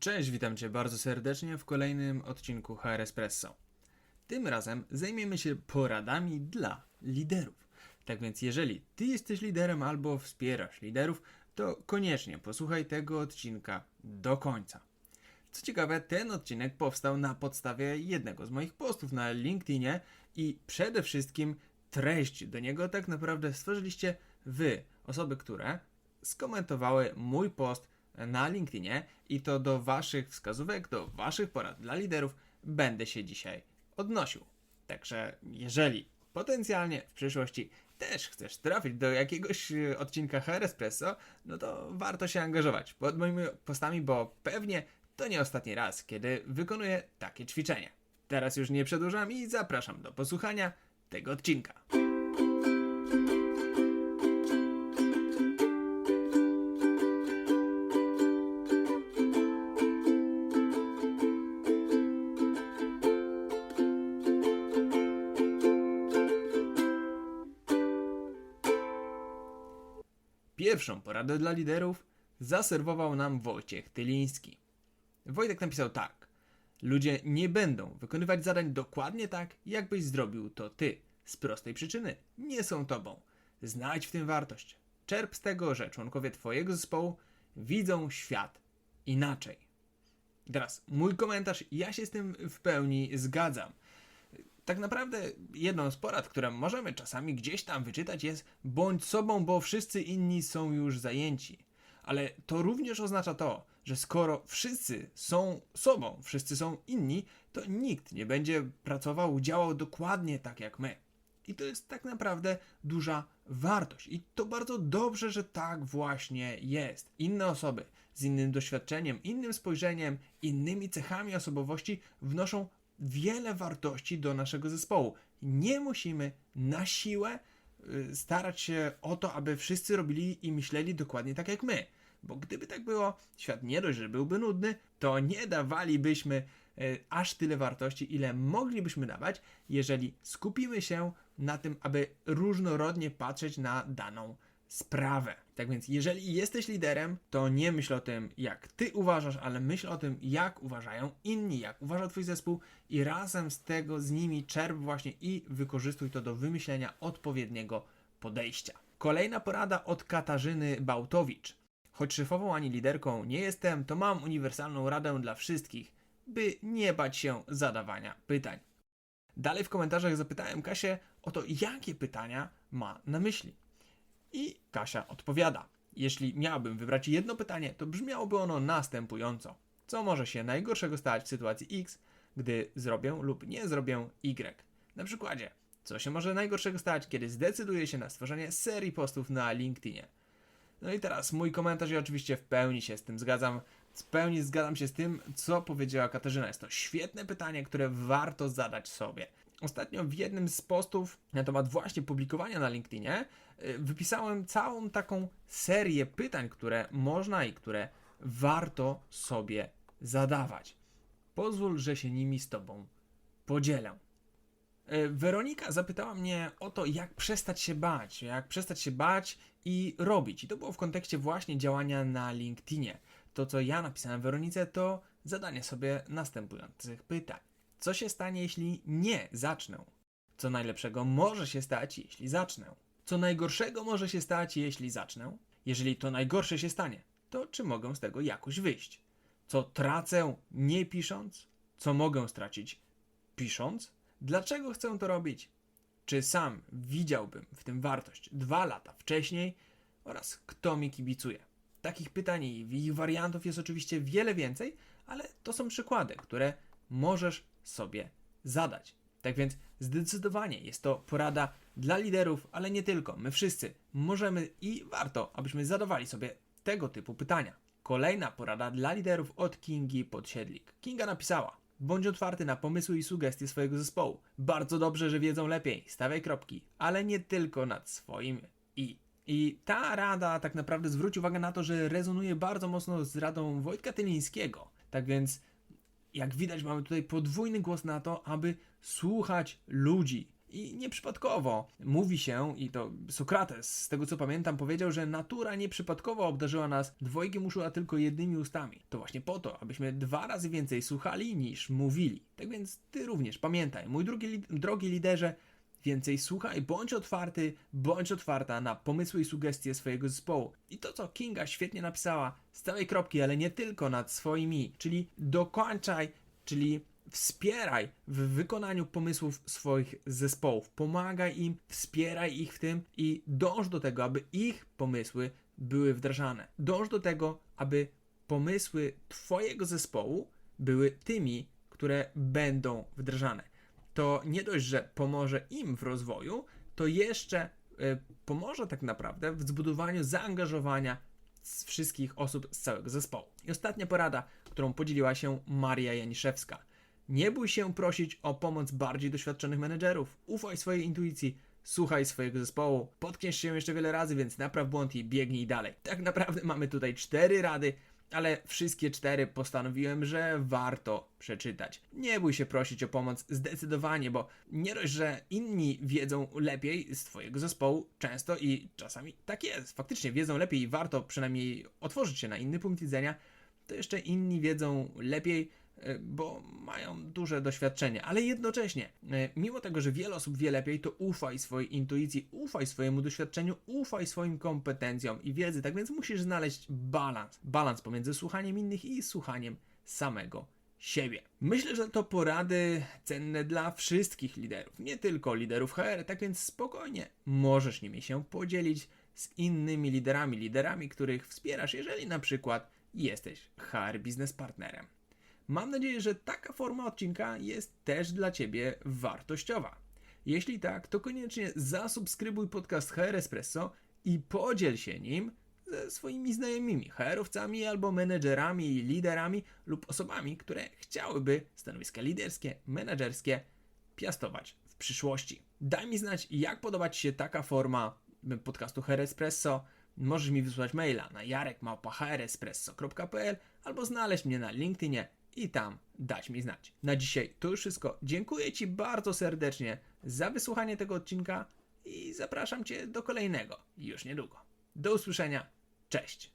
Cześć, witam Cię bardzo serdecznie w kolejnym odcinku HR Espresso. Tym razem zajmiemy się poradami dla liderów. Tak więc, jeżeli Ty jesteś liderem albo wspierasz liderów, to koniecznie posłuchaj tego odcinka do końca. Co ciekawe, ten odcinek powstał na podstawie jednego z moich postów na LinkedInie i przede wszystkim treść do niego tak naprawdę stworzyliście Wy, osoby, które skomentowały mój post na LinkedInie i to do Waszych wskazówek, do Waszych porad dla liderów będę się dzisiaj odnosił. Także jeżeli potencjalnie w przyszłości też chcesz trafić do jakiegoś e, odcinka HR Espresso, no to warto się angażować pod moimi postami, bo pewnie to nie ostatni raz, kiedy wykonuję takie ćwiczenie. Teraz już nie przedłużam i zapraszam do posłuchania tego odcinka. Pierwszą poradę dla liderów zaserwował nam Wojciech Tyliński. Wojtek napisał tak. Ludzie nie będą wykonywać zadań dokładnie tak, jakbyś zrobił to ty. Z prostej przyczyny nie są tobą. Znajdź w tym wartość. Czerp z tego, że członkowie twojego zespołu widzą świat inaczej. Teraz mój komentarz, ja się z tym w pełni zgadzam. Tak naprawdę jedną z porad, które możemy czasami gdzieś tam wyczytać jest bądź sobą, bo wszyscy inni są już zajęci. Ale to również oznacza to, że skoro wszyscy są sobą, wszyscy są inni, to nikt nie będzie pracował, działał dokładnie tak jak my. I to jest tak naprawdę duża wartość. I to bardzo dobrze, że tak właśnie jest. Inne osoby z innym doświadczeniem, innym spojrzeniem, innymi cechami osobowości wnoszą wiele wartości do naszego zespołu. Nie musimy na siłę y, starać się o to, aby wszyscy robili i myśleli dokładnie tak jak my. Bo gdyby tak było, świat nie dość, że byłby nudny, to nie dawalibyśmy y, aż tyle wartości, ile moglibyśmy dawać, jeżeli skupimy się na tym, aby różnorodnie patrzeć na daną sprawę. Tak więc, jeżeli jesteś liderem, to nie myśl o tym, jak ty uważasz, ale myśl o tym, jak uważają inni, jak uważa twój zespół i razem z tego, z nimi czerp właśnie i wykorzystuj to do wymyślenia odpowiedniego podejścia. Kolejna porada od Katarzyny Bałtowicz. Choć szefową ani liderką nie jestem, to mam uniwersalną radę dla wszystkich, by nie bać się zadawania pytań. Dalej w komentarzach zapytałem Kasię o to, jakie pytania ma na myśli. I Kasia odpowiada. Jeśli miałbym wybrać jedno pytanie, to brzmiałoby ono następująco. Co może się najgorszego stać w sytuacji X, gdy zrobię lub nie zrobię Y? Na przykładzie, co się może najgorszego stać, kiedy zdecyduję się na stworzenie serii postów na LinkedInie? No i teraz mój komentarz i oczywiście w pełni się z tym zgadzam. W pełni zgadzam się z tym, co powiedziała Katarzyna. Jest to świetne pytanie, które warto zadać sobie. Ostatnio w jednym z postów na temat właśnie publikowania na LinkedInie y, wypisałem całą taką serię pytań, które można i które warto sobie zadawać. Pozwól, że się nimi z Tobą podzielę. E, Weronika zapytała mnie o to, jak przestać się bać, jak przestać się bać i robić. I to było w kontekście właśnie działania na LinkedInie. To, co ja napisałem Weronice, to zadanie sobie następujących pytań. Co się stanie, jeśli nie zacznę? Co najlepszego może się stać, jeśli zacznę? Co najgorszego może się stać, jeśli zacznę? Jeżeli to najgorsze się stanie, to czy mogę z tego jakoś wyjść? Co tracę nie pisząc? Co mogę stracić pisząc? Dlaczego chcę to robić? Czy sam widziałbym w tym wartość dwa lata wcześniej oraz kto mi kibicuje? Takich pytań i ich wariantów jest oczywiście wiele więcej, ale to są przykłady, które możesz sobie zadać. Tak więc zdecydowanie jest to porada dla liderów, ale nie tylko. My wszyscy możemy i warto, abyśmy zadawali sobie tego typu pytania. Kolejna porada dla liderów od Kingi Podsiedlik. Kinga napisała: Bądź otwarty na pomysły i sugestie swojego zespołu. Bardzo dobrze, że wiedzą lepiej. Stawiaj kropki, ale nie tylko nad swoim i. I ta rada tak naprawdę zwróci uwagę na to, że rezonuje bardzo mocno z radą Wojtka Tylińskiego. Tak więc jak widać, mamy tutaj podwójny głos na to, aby słuchać ludzi. I nieprzypadkowo mówi się, i to Sokrates, z tego co pamiętam, powiedział, że natura nieprzypadkowo obdarzyła nas dwojgiem uszu, a tylko jednymi ustami. To właśnie po to, abyśmy dwa razy więcej słuchali niż mówili. Tak więc ty również pamiętaj, mój drugi, drogi liderze, Więcej słuchaj, bądź otwarty, bądź otwarta na pomysły i sugestie swojego zespołu. I to, co Kinga świetnie napisała, z całej kropki, ale nie tylko nad swoimi, czyli dokończaj, czyli wspieraj w wykonaniu pomysłów swoich zespołów. Pomagaj im, wspieraj ich w tym i dąż do tego, aby ich pomysły były wdrażane. Dąż do tego, aby pomysły Twojego zespołu były tymi, które będą wdrażane to nie dość, że pomoże im w rozwoju, to jeszcze e, pomoże tak naprawdę w zbudowaniu zaangażowania wszystkich osób z całego zespołu. I ostatnia porada, którą podzieliła się Maria Janiszewska. Nie bój się prosić o pomoc bardziej doświadczonych menedżerów. Ufaj swojej intuicji, słuchaj swojego zespołu, potkniesz się jeszcze wiele razy, więc napraw błąd i biegnij dalej. Tak naprawdę mamy tutaj cztery rady, ale wszystkie cztery postanowiłem, że warto przeczytać. Nie bój się prosić o pomoc zdecydowanie, bo nie dość, że inni wiedzą lepiej z Twojego zespołu, często i czasami tak jest, faktycznie wiedzą lepiej i warto przynajmniej otworzyć się na inny punkt widzenia, to jeszcze inni wiedzą lepiej, bo mają duże doświadczenie, ale jednocześnie, e, mimo tego, że wiele osób wie lepiej, to ufaj swojej intuicji, ufaj swojemu doświadczeniu, ufaj swoim kompetencjom i wiedzy, tak więc musisz znaleźć balans, balans pomiędzy słuchaniem innych i słuchaniem samego siebie. Myślę, że to porady cenne dla wszystkich liderów, nie tylko liderów HR, tak więc spokojnie możesz nimi się podzielić z innymi liderami, liderami, których wspierasz, jeżeli na przykład jesteś HR biznes partnerem. Mam nadzieję, że taka forma odcinka jest też dla Ciebie wartościowa. Jeśli tak, to koniecznie zasubskrybuj podcast HR Espresso i podziel się nim ze swoimi znajomymi, HR-owcami albo menedżerami, liderami lub osobami, które chciałyby stanowiska liderskie, menedżerskie piastować w przyszłości. Daj mi znać, jak podoba Ci się taka forma podcastu HR Espresso. Możesz mi wysłać maila na jarekmałpa.hrespresso.pl albo znaleźć mnie na LinkedInie i tam dać mi znać. Na dzisiaj to już wszystko. Dziękuję Ci bardzo serdecznie za wysłuchanie tego odcinka i zapraszam Cię do kolejnego już niedługo. Do usłyszenia. Cześć.